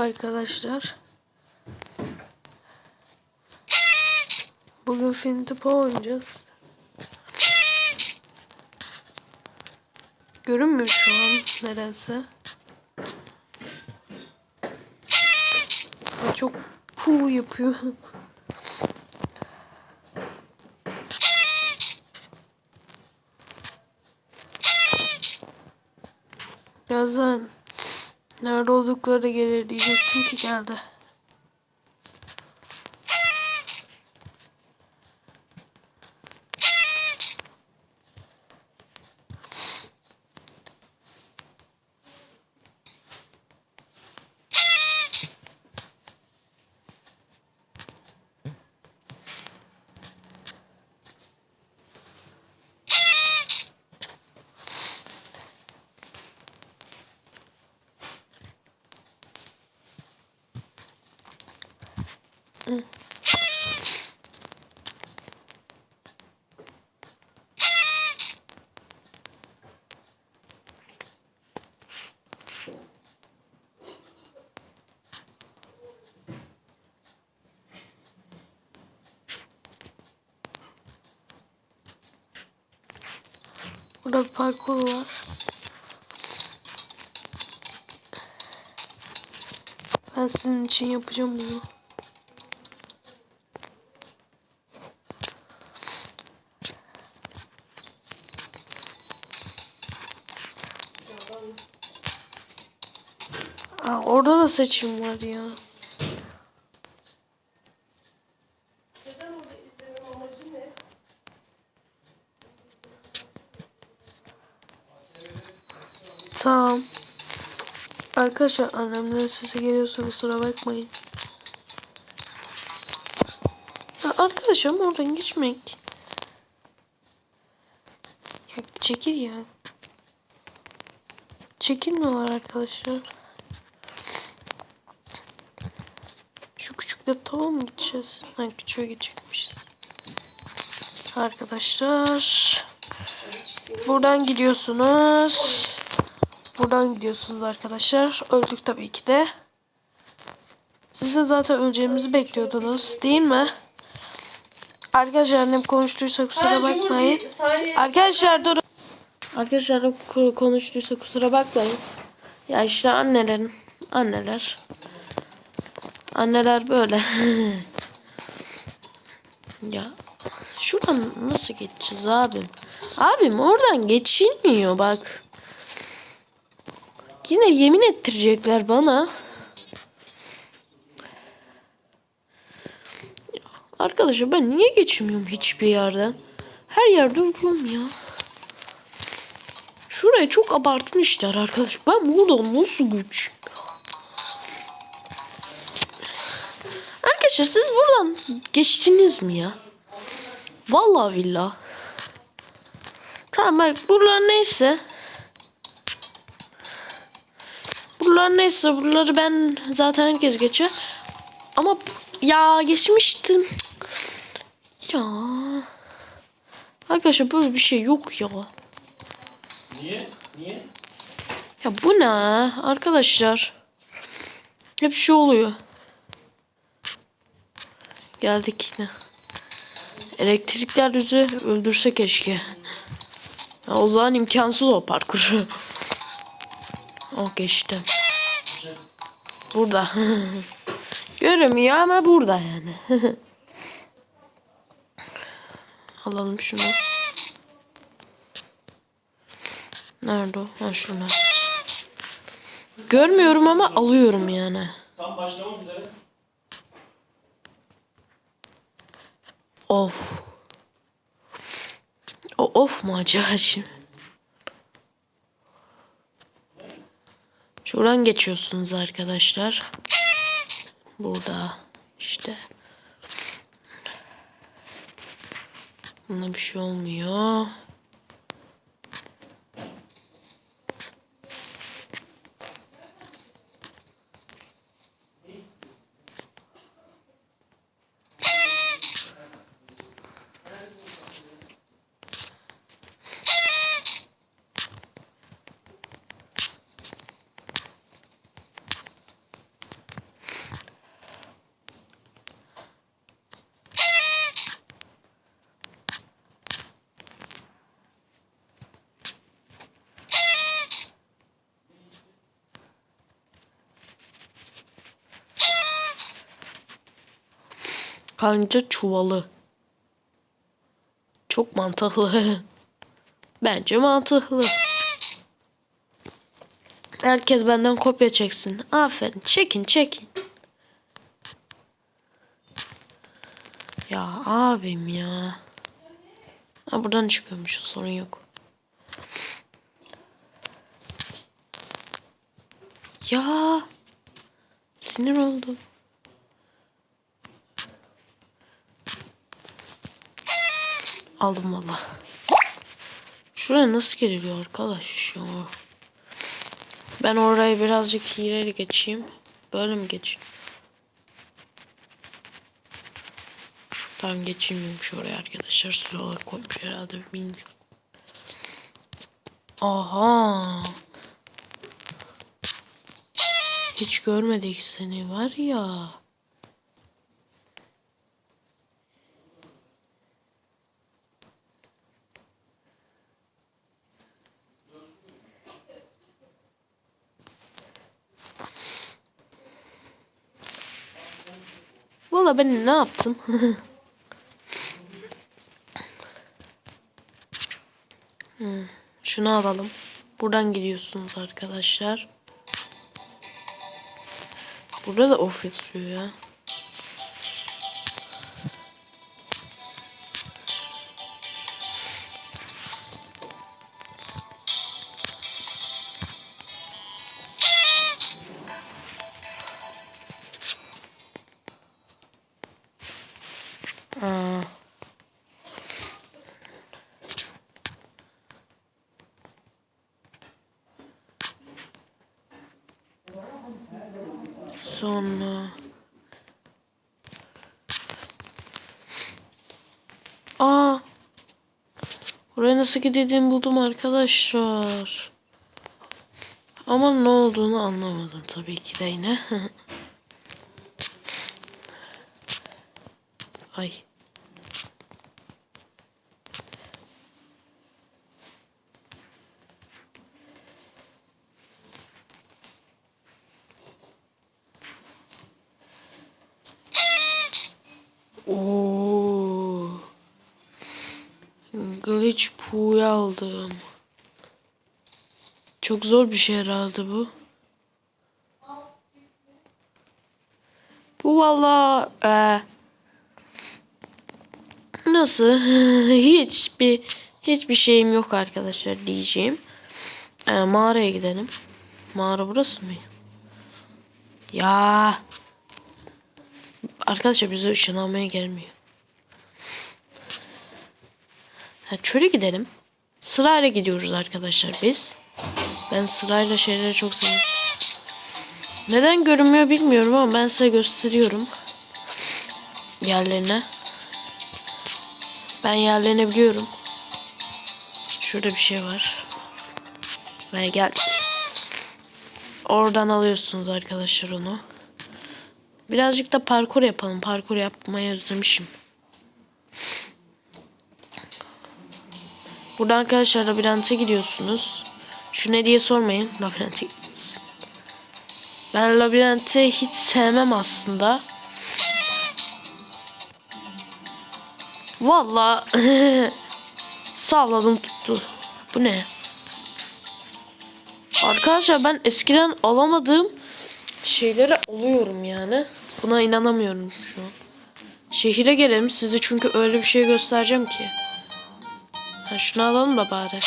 Arkadaşlar. Bugün Fintipo oynayacağız. Görünmüyor şu an nedense. Çok pu yapıyor. Birazdan nerede oldukları gelir diyecektim ki geldi. Burada bir parkur var. Ben sizin için yapacağım bunu. Aa, seçim var ya. Tamam. Arkadaşlar annemlerin sesi geliyorsa kusura bakmayın. Ya arkadaşım oradan geçmek. Ya çekil ya. Çekilmiyorlar arkadaşlar. Şu tava mı gideceğiz? Ha küçüğe gidecekmişiz. Arkadaşlar. Buradan gidiyorsunuz. Buradan gidiyorsunuz arkadaşlar. Öldük tabii ki de. Siz de zaten öleceğimizi bekliyordunuz değil mi? Arkadaşlar annem konuştuysa kusura bakmayın. Arkadaşlar durun. Arkadaşlar ko- konuştuysa kusura bakmayın. Ya işte annelerin anneler. Anneler böyle. ya şuradan nasıl geçeceğiz abim? Abim oradan geçilmiyor bak. Yine yemin ettirecekler bana. Arkadaşlar ben niye geçmiyorum hiçbir yerden? Her yerde ölüyorum ya. Şuraya çok abartmışlar arkadaş. Ben burada nasıl güç? Arkadaşlar siz buradan geçtiniz mi ya? Vallahi billah. Tamam bak buralar neyse. Buralar neyse buraları ben zaten herkes geçiyor. Ama ya geçmiştim. Ya. Arkadaşlar böyle bir şey yok ya. Niye? Niye? Ya bu ne arkadaşlar? Hep şu oluyor. Geldik yine. Elektrikler yüzü öldürse keşke. Ya o zaman imkansız o parkur. o geçtim. Burada. Görünmüyor ama burada yani. Alalım şunu. Nerede o? Ha şuna. Görmüyorum ama alıyorum yani. Tam başlamak üzere. Of. O of mu acaba şimdi? Şuradan geçiyorsunuz arkadaşlar. Burada işte. Buna bir şey olmuyor. Kanca çuvalı. Çok mantıklı. Bence mantıklı. Herkes benden kopya çeksin. Aferin. Çekin çekin. Ya abim ya. Ha, buradan çıkıyormuş. Sorun yok. Ya. Sinir oldum. Aldım valla. Şuraya nasıl geliliyor arkadaş ya? Ben orayı birazcık hileyle geçeyim. Böyle mi geçeyim? Tamam geçilmiyormuş oraya arkadaşlar. Süre olarak koymuş herhalde bilmiyorum. Aha. Hiç görmedik seni var ya. Valla ben ne yaptım? Hmm, Şunu alalım. Buradan gidiyorsunuz arkadaşlar. Burada da off yazıyor ya. Aa. Sonra Aa Oraya nasıl gideceğimi buldum arkadaşlar. Ama ne olduğunu anlamadım tabii ki de yine. Ay. Oo. Poo'yu aldım. Çok zor bir şey herhalde bu. Bu valla eee, nasıl hiçbir hiçbir şeyim yok arkadaşlar diyeceğim. Eee, mağaraya gidelim. Mağara burası mı? Ya. Arkadaşlar bize ışınlanmaya gelmiyor. Ha, çöle gidelim. Sırayla gidiyoruz arkadaşlar biz. Ben sırayla şeyleri çok seviyorum. Neden görünmüyor bilmiyorum ama ben size gösteriyorum. Yerlerine. Ben yerlerini biliyorum. Şurada bir şey var. Ve geldik. Oradan alıyorsunuz arkadaşlar onu. Birazcık da parkur yapalım. Parkur yapmayı özlemişim. Buradan arkadaşlar labirente gidiyorsunuz. Şu ne diye sormayın. Labirente gidiyorsun. Ben labirente hiç sevmem aslında. Valla salladım tuttu. Bu ne? Arkadaşlar ben eskiden alamadığım şeylere alıyorum yani. Buna inanamıyorum şu an. Şehire gelelim size çünkü öyle bir şey göstereceğim ki. Ha, şunu alalım da bari.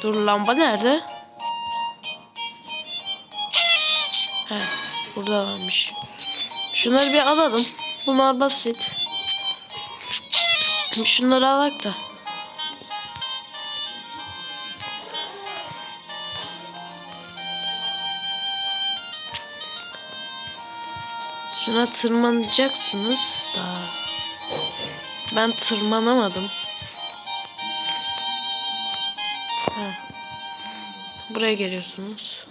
Dur lamba nerede? He burada varmış. Şunları bir alalım. Bunlar basit. Şunları alak da. Şuna tırmanacaksınız da. Ben tırmanamadım. Ha. Buraya geliyorsunuz.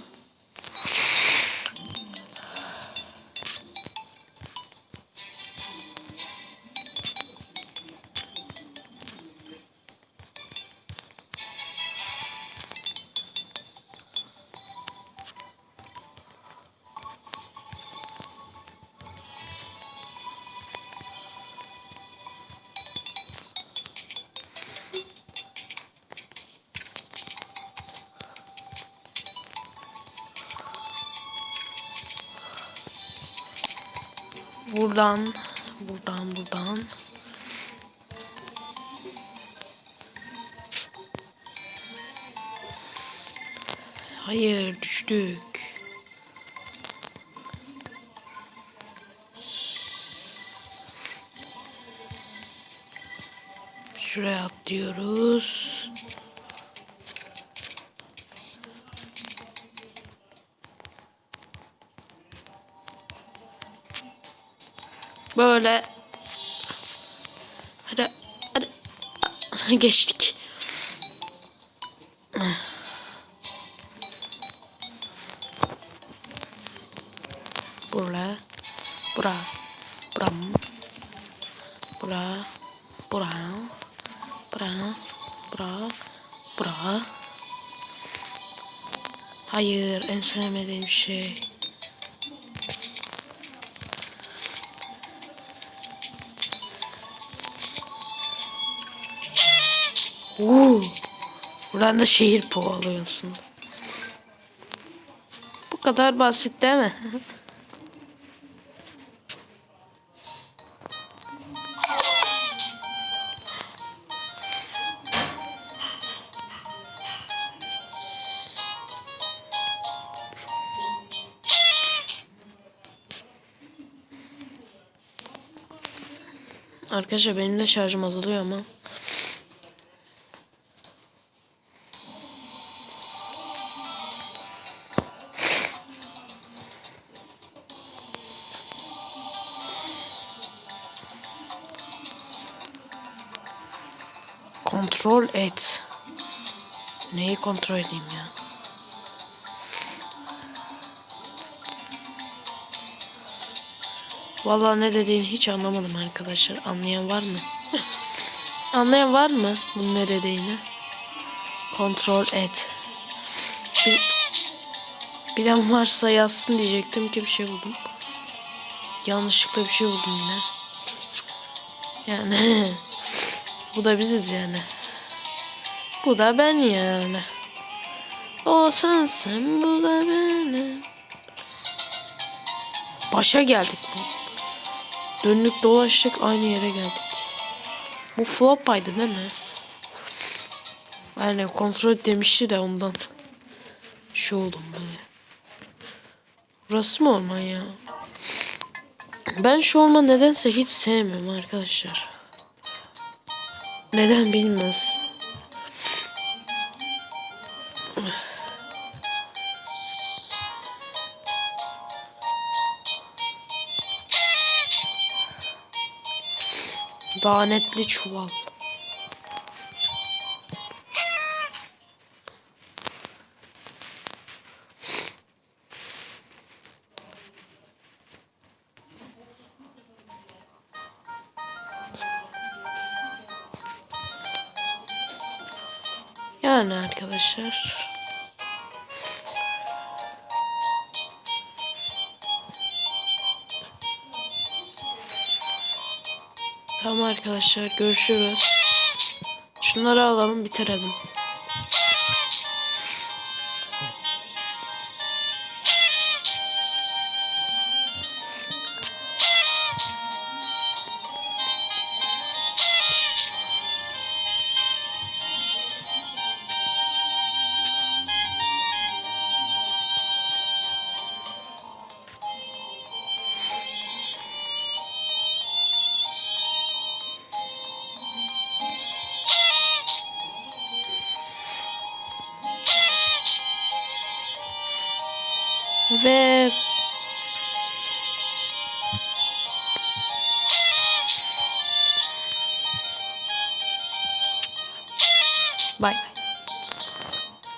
Buradan, buradan, buradan. Hayır, düştük. Şuraya atlıyoruz. Böyle. Hadi. Hadi. Geçtik. Bura. Bura. Buram. Bura. Bura. Bura. Bura. Bura. Hayır, en sevmediğim şey. Oo. Buradan da şehir kovalıyorsun. Bu kadar basit değil mi? Arkadaşlar benim de şarjım azalıyor ama. Kontrol et. Neyi kontrol edeyim ya? Vallahi ne dediğini hiç anlamadım arkadaşlar. Anlayan var mı? Anlayan var mı bunun ne dediğini? Kontrol et. Bil Bilen varsa yazsın diyecektim ki bir şey buldum. Yanlışlıkla bir şey buldum yine. Yani bu da biziz yani. Bu da ben yani. O sensin bu da benim. Başa geldik bu. Döndük dolaştık aynı yere geldik. Bu flopaydı değil mi? Yani kontrol demişti de ondan. Şu oldum böyle. Burası mı orman ya? Ben şu orman nedense hiç sevmiyorum arkadaşlar. Neden bilmez. Lanetli çuval. Arkadaşlar. Tamam arkadaşlar görüşürüz. Şunları alalım bitirelim. Ve